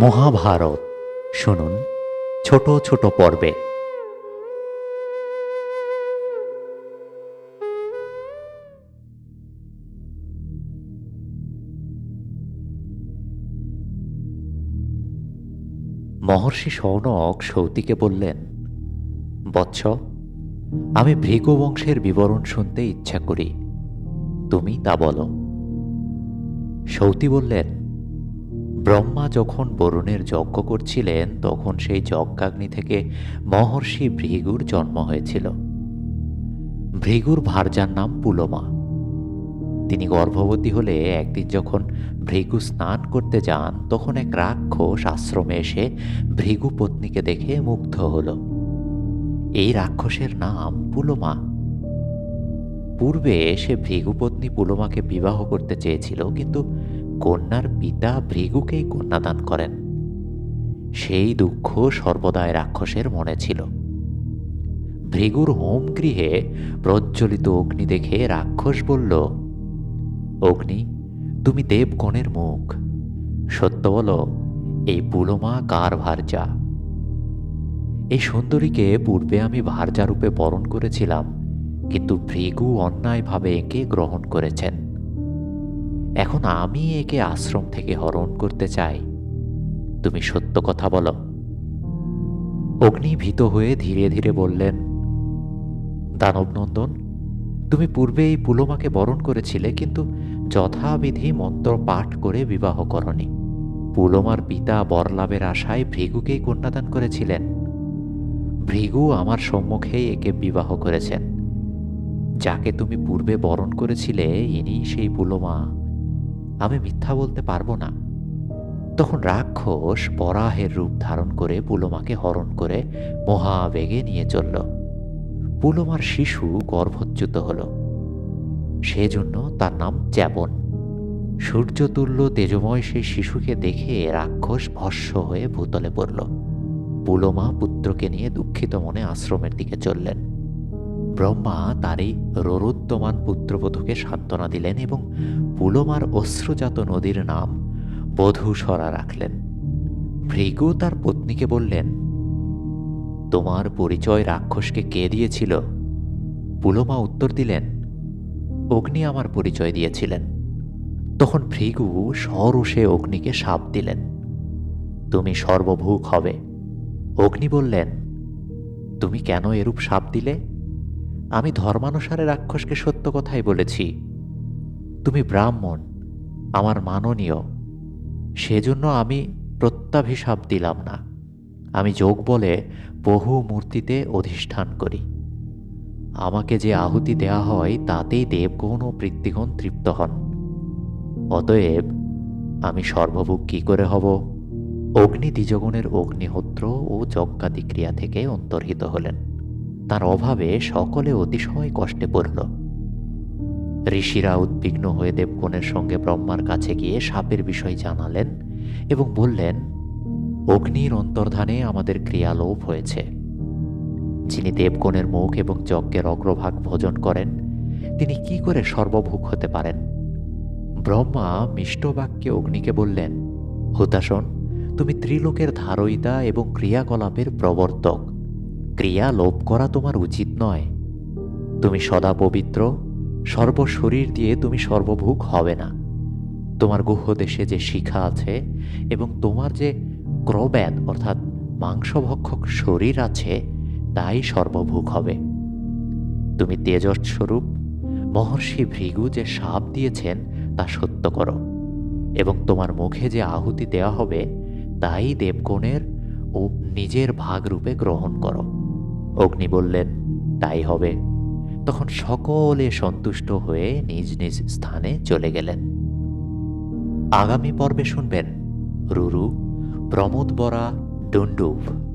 মহাভারত। শুনুন, ছোট ছোট পর্বে। মহর্ষি সৌনক সৌতিকে বললেন, বৎস, আমি ভৃগু বংশের বিবরণ শুনতে ইচ্ছা করি। তুমি তা বলো। সৌতি বললেন ব্রহ্মা যখন বরুণের যজ্ঞ করছিলেন, তখন সেই যজ্ঞাগ্নি থেকে মহর্ষি ভৃগুর জন্ম হয়েছিল। ভৃগুর ভারজার নাম পুলমা। তিনি গর্ভবতী হলে একদিন যখন ভৃগু স্নান করতে যান, তখন এক রাক্ষস আশ্রমে এসে ভৃগু পত্নীকে দেখে মুগ্ধ হল। এই রাক্ষসের নাম পুলমা। পূর্বে সে ভৃগুপত্নী পুলমাকে বিবাহ করতে চেয়েছিল, কিন্তু কন্যার পিতা ভৃগুকেই কন্যাদান করেন। সেই দুঃখ সর্বদাই রাক্ষসের মনে ছিল। ভৃগুর হোম গৃহে প্রজ্বলিত অগ্নি দেখে রাক্ষস বলল, অগ্নি, তুমি দেবগণের মুখ। সত্য বলো, এই পুলমা কার ভারজা এই সুন্দরীকে পূর্বে আমি ভারজারূপে বরণ করেছিলাম, কিন্তু ভৃগু অন্যায়ভাবে একে গ্রহণ করেছেন। এখন আমি একে আশ্রম থেকে হরণ করতে চাই। তুমি সত্য কথা বলো। অগ্নি ভীত হয়ে ধীরে ধীরে বললেন, দানবনন্দন, তুমি পূর্বে এই পুলমাকে বরণ করেছিলে, কিন্তু যথাবিধি মন্ত্র পাঠ করে বিবাহ করনি। পুলমার পিতা বরলাভের আশায় ভৃগুকেই কন্যাদান করেছিলেন। ভৃগু আমার সম্মুখেই একে বিবাহ করেছেন। যাকে তুমি পূর্বে বরণ করেছিলে ইনি সেই পুলমা। আমি মিথ্যা বলতে পারব না। তখন রাক্ষস বরাহের রূপ ধারণ করে পুলমাকে হরণ করে মহাবেগে নিয়ে চলল। পুলমার শিশু গর্ভচ্যুত হল। সেজন্য তার নাম চ্যাবন। সূর্যতুল্য তেজময় সেই শিশুকে দেখে রাক্ষস ভস্য হয়ে ভূতলে পড়ল। পুলমা পুত্রকে নিয়ে দুঃখিত মনে আশ্রমের দিকে চললেন। ব্রহ্মা তারই রোরুদ্যমান পুত্রবধূকে সান্ত্বনা দিলেন এবং পুলমার অশ্রুজাত নদীর নাম বধূসরা রাখলেন। ভৃগু তার পত্নীকে বললেন, তোমার পরিচয় রাক্ষসকে কে দিয়েছিল? পুলমা উত্তর দিলেন, অগ্নি আমার পরিচয় দিয়েছিলেন। তখন ভৃগু সরষে অগ্নিকে সাপ দিলেন। তুমি সর্বভূক হবে। অগ্নি বললেন, তুমি কেন এরূপ সাপ দিলে? আমি ধর্মানুসারে রাক্ষসকে সত্য কথাই বলেছি। তুমি ব্রাহ্মণ, আমার মাননীয়, সেজন্য আমি প্রত্যাভিশাপ দিলাম না। আমি যোগ বলে বহু মূর্তিতে অধিষ্ঠান করি। আমাকে যে আহুতি দেয়া হয়, তাতেই দেবগণ ও পৃথ্বীগণ তৃপ্ত হন। অতএব আমি সর্বভুক কি করে হব? অগ্নি দ্বিজগণের অগ্নিহোত্র ও যজ্ঞাদি ক্রিয়া থেকে অন্তর্হিত হলেন। তার অভাবে সকলে অতিশয় কষ্টে পড়ল। ঋষিরা উদ্বিগ্ন হয়ে দেবগণের সঙ্গে ব্রহ্মার কাছে গিয়ে সাপের বিষয় জানালেন এবং বললেন, অগ্নির অন্তর্ধানে আমাদের ক্রিয়ালোপ হয়েছে। যিনি দেবগণের মুখ এবং যজ্ঞের অগ্রভাগ ভোজন করেন, তিনি কি করে সর্বভূক হতে পারেন? ব্রহ্মা মিষ্টবাক্যে অগ্নিকে বললেন হুতাসন তুমি ত্রিলোকের ধারয়িতা এবং ক্রিয়াকলাপের প্রবর্তক। ক্রিয়া লোপ করা তোমার উচিত নয়। তুমি সদা পবিত্র সর্বশরীর দিয়ে তুমি সর্বভূক হবে না। তোমার গুহ দেশে যে শিখা আছে এবং তোমার যে ক্রব্যাদ, অর্থাৎ মাংসভক্ষক শরীর আছে, তাই সর্বভূক হবে। তুমি তেজস্বরূপ, মহর্ষি ভৃগু যে সাপ দিয়েছেন, তা সত্য করো। এবং তোমার মুখে যে আহুতি দেওয়া হবে, তাই দেবগণের ও নিজের ভাগ রূপে গ্রহণ করো। অগ্নি বললেন, তাই হবে। তখন সকলে সন্তুষ্ট হয়ে নিজ নিজ স্থানে চলে গেলেন। আগামী পর্বে শুনবেন রুরু, প্রমোদ বরা, ডুন্ডুভ।